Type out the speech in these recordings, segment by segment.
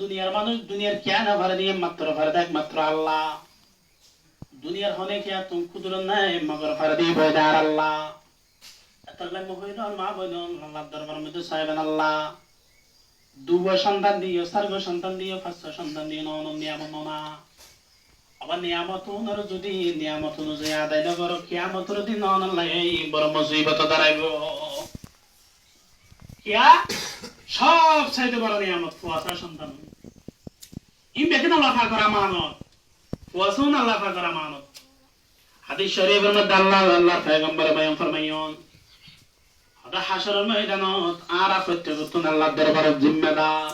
দুনিয়ার মানুষ, দুনিয়ার কেন ভরে দিয়ে মাত্র ভরে দেখ মাত্র আল্লাহ? দুনিয়ার হনে কি তুমি কুদুর নাই? মগর ভরে দিয়ে আল্লাহ। মা আল্লাহ দরবার মধ্যে সাহেবেন আল্লাহ। দুব সন্তান সন্তান সন্তান নন আবার নিয়ামত যদি, নিয়ামত অনুযায়ী আদায় না করো, কিয়ামতর দিন নন আল্লাহ এই বড় দাঁড়াইব। কিয়া? সব চাইতে বড় নিয়ামত, কুয়াশা সন্তান। আল্লাহ করা মানত কুয়াশাও আল্লাহ করা মানত হাদিস শরীফের মধ্যে আল্লাহ ফরমাইয়ন ময়দানত আরা আল্লাহর দরবারে জিম্মেদার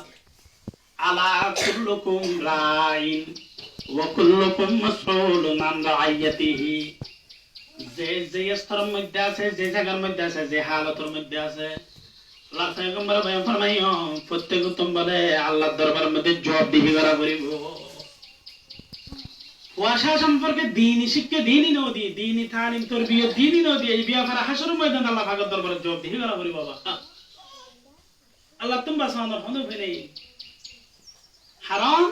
আলা কুল্লুকুম রাইন ওয়া কুল্লুকুম মাসউলুন আন রাইয়াতিহি যে যে স্তরের মধ্যে আছে যে জায়গার মধ্যে আছে যে হালতের মধ্যে আছে প্রত্যেকতুন বলে আল্লাহর দরবারের মধ্যে জবাবদিহি করা করিব। কুয়াশা সম্পর্কে দিনই শিক্ষা, দিনই নদী, দিনই তালিম তোর বিয়ে দিনই নদী, এই বিয়া করা হাসর ময়দান আল্লাহ ভাগত দরবারে জবাব দিহি করা করি বাবা। আল্লাহ তুমি বাসানোর হন্দ ফেলে হারাম?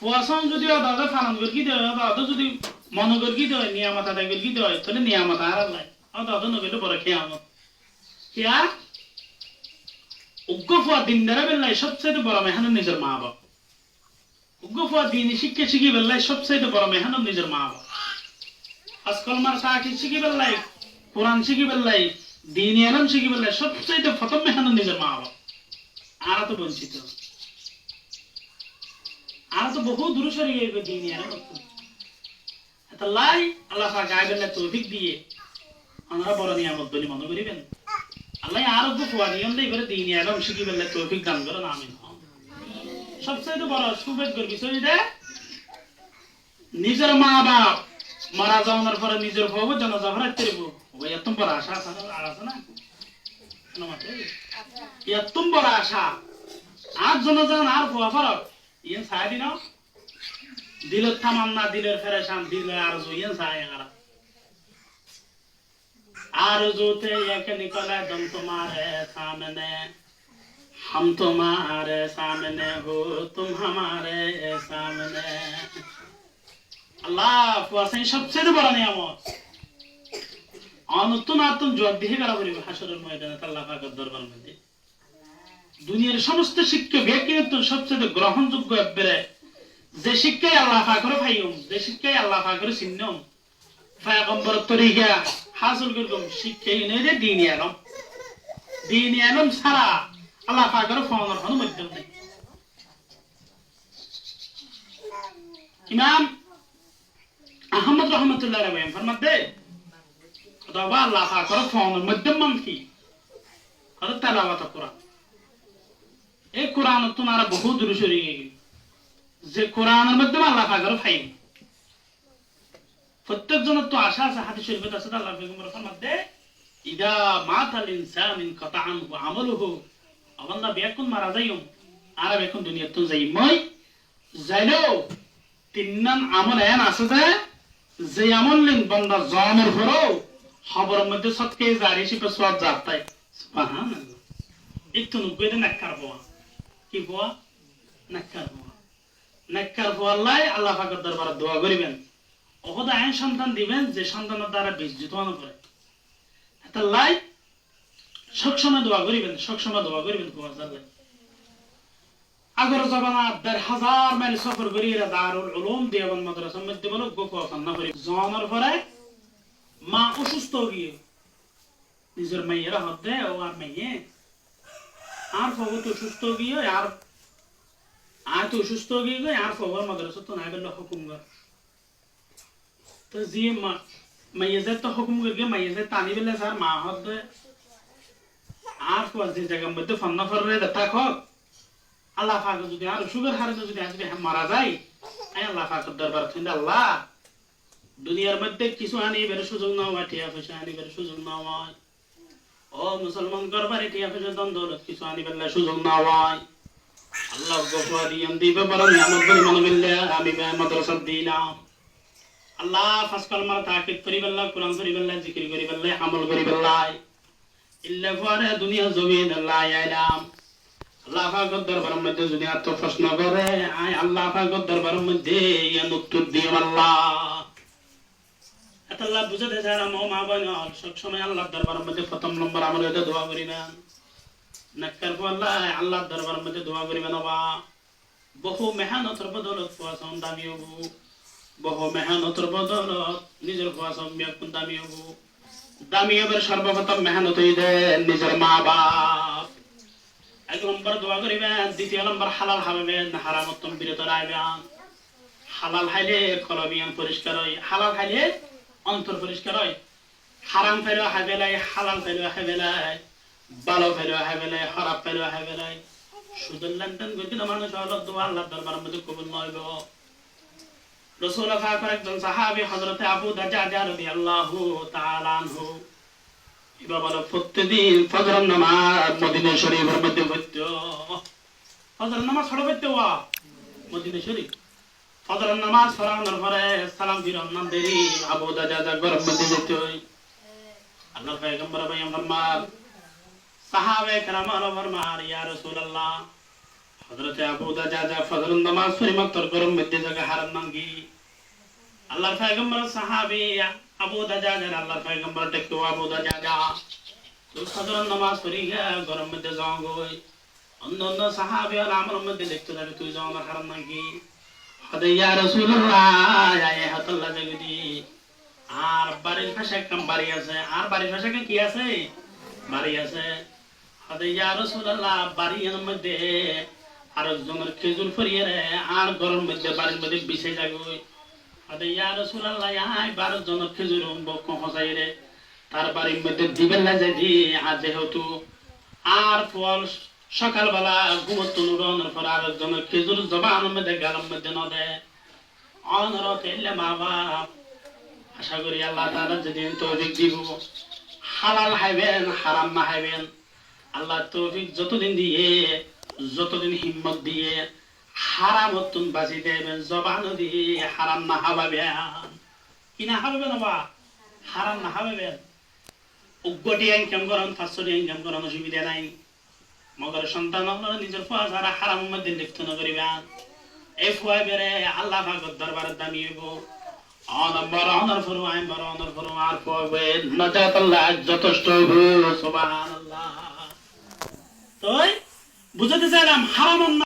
কুয়াশাম যদি দাদা ফারাম গর্কি দেয় দাদা যদি মন গর্কি দেয়, নিয়ামত আদায় গর্কি দেয়, তাহলে নিয়ামত আর আল্লাহ। আর দাদা নগেলে বড় খেয়ামত। কিয়া উগ্র ফুয়া দিন দ্বারা বেল্লাই সবচেয়ে বড় মেহানো নিজের মা বাপ। উগ্রফা দিন শিক্ষা শিখি বেল্লাই সবচাইতে বড় মেহনত নিজের মা বাবা আজকাল মার সাকি শিখি বেল্লাই কোরআন শিখি বেল্লাই দিন এলম শিখি বেল্লাই সবচাইতে প্রথম মেহনত নিজের মা বাবা আর তো বঞ্চিত। আর তো বহু দূর সরে গিয়ে দিন এত লাই আল্লাহ গায়ে বেল্লাই তৌফিক দিয়ে আমরা বড় নিয়ামত বলি মনে করিবেন? নিজের মা বাপ মারা যাওয়ার পরে নিজের বউ জানাজা এত বড় আশা আছে না? আর না? বড় আশা। আর জানাজা আর ভুয়া ফরক দিন দিলের থামান্না, দিলের ফেরেশান দিলে আর জুইয়েন ছায়া আর আর জোতে এক নিকলে দম তোমারে সামনে हम तुम्हारे सामने हो तुम हमारे सामने আল্লাহ কুয়াশাই সবচেয়ে বড় নিয়ামত নতুন আতুন জবাব দিয়ে করা করিবে হাসরের ময়দানে আল্লাহ পাকের দরবার মধ্যে দুনিয়ার সমস্ত শিক্ষা ব্যক্তিগত সবচেয়ে গ্রহণযোগ্য একবারে যে শিক্ষাই আল্লাহ পাকের ফাইম যে শিক্ষাই আল্লাহ পাকের চিহ্নম ফায়গম্বর তরিকা হাসল করলাম শিক্ষাই নেই যে দিন এলম। দিন এলম ছাড়া আল্লাহ পাকের ফোনের কোনো মাধ্যম নেই। ইমাম আহমদ রহমতুল্লাহ রহমান ফরমাতে অথবা আল্লাহ পাকের ফোনের মাধ্যম মানকি হলো তেলাওয়াত কোরআন। এই কোরআন তোমার বহু দূর সরিয়ে যে কোরআনের মাধ্যমে আল্লাহ পাকের ফাইন প্রত্যেক জনের তো আশা আছে হাতি শরীফে আছে আল্লাহ বেগম রফার মধ্যে ইদা মাতাল ইনসান ইন কথা আনহু আমলহু আমান্দা বেকুন মারা যাইম আর এখন দুনিয়া তো যাই মই। যাইলেও তিন নাম আমল এন আছে যে যে আমল লিন বন্দা জমের ঘরও খবর মধ্যে সৎকে জারি শিপে সব যাতাই সুবহান একটু দিন নাক্কার বোয়া কি বোয়া নাকার বোয়া নাকার বোয়াল্লাই আল্লাহ পাকের দরবার দোয়া করিবেন। ওহদা আইন সন্তান দিবেন, যে সন্তানের দ্বারা বিদ্যুৎ মনে করে এটা লাই সবসময় দোয়া করিবেন সবসময় দোয়া করিবেন কুমার আগর জবানা দেড় হাজার মাইল সফর করি এরা দারুল উলুম মাদ্রাসার মধ্যে বলো না করি। জনের পরে মা অসুস্থ গিয়ে নিজের হাত দেয়, ও আর মেয়ে আর ফগত অসুস্থ গিয়ে, আর আর তো অসুস্থ গিয়ে, আর ফগর মাদ্রাসা তো নাই বলল, হুকুম কর। তো বেলে মধ্যে আল্লাহ কিছু আনিবার সুযোগ না হয় টিয়া পয়সা আনিবার সুযোগ না ও মুসলমান করবারে টিয়া পয়সা দন কিছু আনিবার লা সুযোগ না হয় আল্লাহ গফারি দিবে বড় নিয়ামত পরিমাণ মিললে আমি মাদ্রাসা দিলাম আল্লাহ ফাসকাল মার তাকিদ করি বেল্লা কোরআন করি বেল্লা জিকির করি বেল্লা আমল করি বেল্লাই ইল্লা ফারে দুনিয়া জমিন, আল্লাহ আইলাম আল্লাহ পাকের দরবারের মধ্যে যদি আত্ম প্রশ্ন করে, আয় আল্লাহ পাকের দরবারের মধ্যে ইয়ান উত্তর দিও আল্লাহ। এত আল্লাহ বুঝাতে না, মো, মা, বোন সবসময় আল্লাহর দরবারের মধ্যে প্রথম নম্বর আমার এটা দোয়া করিবেন। নাক্কার পর আল্লাহ আল্লাহর দরবারের মধ্যে দোয়া করিবেন বা বহু মেহনতর বদলত ফুয়াশন দামি হব বহু মেহনতর বদলত, নিজের ফুয়াশন বিয়াকুন দামি হব দামি হবার সর্বপ্রথম মেহনত নিজের মা বাপ। এক নম্বর দোয়া করিবেন, দ্বিতীয় নম্বর হালাল হাবেন হারাম উত্তম বিরত রাখবেন। হালাল খাইলে কলবিয়ান পরিষ্কার হয়, হালাল খাইলে অন্তর পরিষ্কার হয়। হারাম ফেলো হাবেলাই হালাল ফেলো হাবেলাই ভালো ফেলো হাবেলাই খারাপ ফেলো হাবেলাই সুদের লেনদেন করতে মানুষ হলো দোয়া আল্লাহ দরবার মধ্যে কবুল নয় রসুল আকার একজন সাহাবি হজরতে আবু দাজাজা রবি আল্লাহ তালানহু এবার বলো, প্রত্যেকদিন ফজরের নামাজ মদিনা শরীফের মধ্যে পড়ত? ফজরের নামাজ ছড়ো পড়তে ওয়া? মদিনা শরীফ। ফজরের নামাজ ফরানোর পরে সালাম ফিরন নাম দেরি। আবু দাজাজা গরম মধ্যে যেত আল্লাহ পেগম্বর ভাই আমার সাহাবে কেরামাল ফরমার ইয়া রসুল আল্লাহ আবু দাজা যা ফজর নামাজ পড়ি মাত্র গরম মধ্যে জায়গা হারাম নাঙ্গি আল্লাহর পয়গম্বর সাহাবী আবু দাজা যা আল্লাহর পয়গম্বর দেখতো আবু দাজা যা। তুই ফজর নামাজ পড়ি গা, গরম মধ্যে যাও গই অন্য অন্য সাহাবী আর আমার মধ্যে দেখতে যাবে তুই যাও আমার হারাম নাঙ্গি হদে ইয়া রাসূলুল্লাহ, ইয়া হাতাল্লাহ জাগদি। আর বাড়ির পাশে একটা বাড়ি আছে। আর বাড়ির পাশে কি আছে? বাড়ি আছে। হদে ইয়া রাসূলুল্লাহ, বাড়ির মধ্যে আর একজনের খেজুর ফরিয়ে রে, আর গরম মধ্যে বাড়ির মধ্যে বিছে যাগই হদে ইয়া রাসূলুল্লাহ আই বারো জনের খেজুর বক হসাই রে? তার বাড়ির মধ্যে দিবেন না যাই আর যেহেতু আর ফল সকালবেলা ঘুমত নুরনের পর আর একজনের খেজুর জবানের মধ্যে গালের মধ্যে ন দেয় অনরত এলে মা বাপ, আশা করি আল্লাহ তাআলা যেদিন তৌফিক দিব। হালাল হাইবেন হারাম না হাইবেন আল্লাহ তৌফিক যতদিন দিয়ে যতদিন হিম্মত দিয়ে হারাম অত্যন বাঁচি দেবেন জবান দিয়ে হারাম না হাবাবেন কি না হাবাবেন বা হারাম না উগ্গটি ইনকাম করেন ইনকাম করেন, অসুবিধা নাই। মগর সন্তান নিজের হারাম মধ্যে লিপ্ত ন করিবেন এই বেড়ে আল্লাহ ভাগত দরবারের দামি হইব। অনম্বর অনর ফরু অনর ফরু আর নজাত আল্লাহ যথেষ্ট হইব, সুবহানাল্লাহ। বুঝাতে চাইলাম হারাম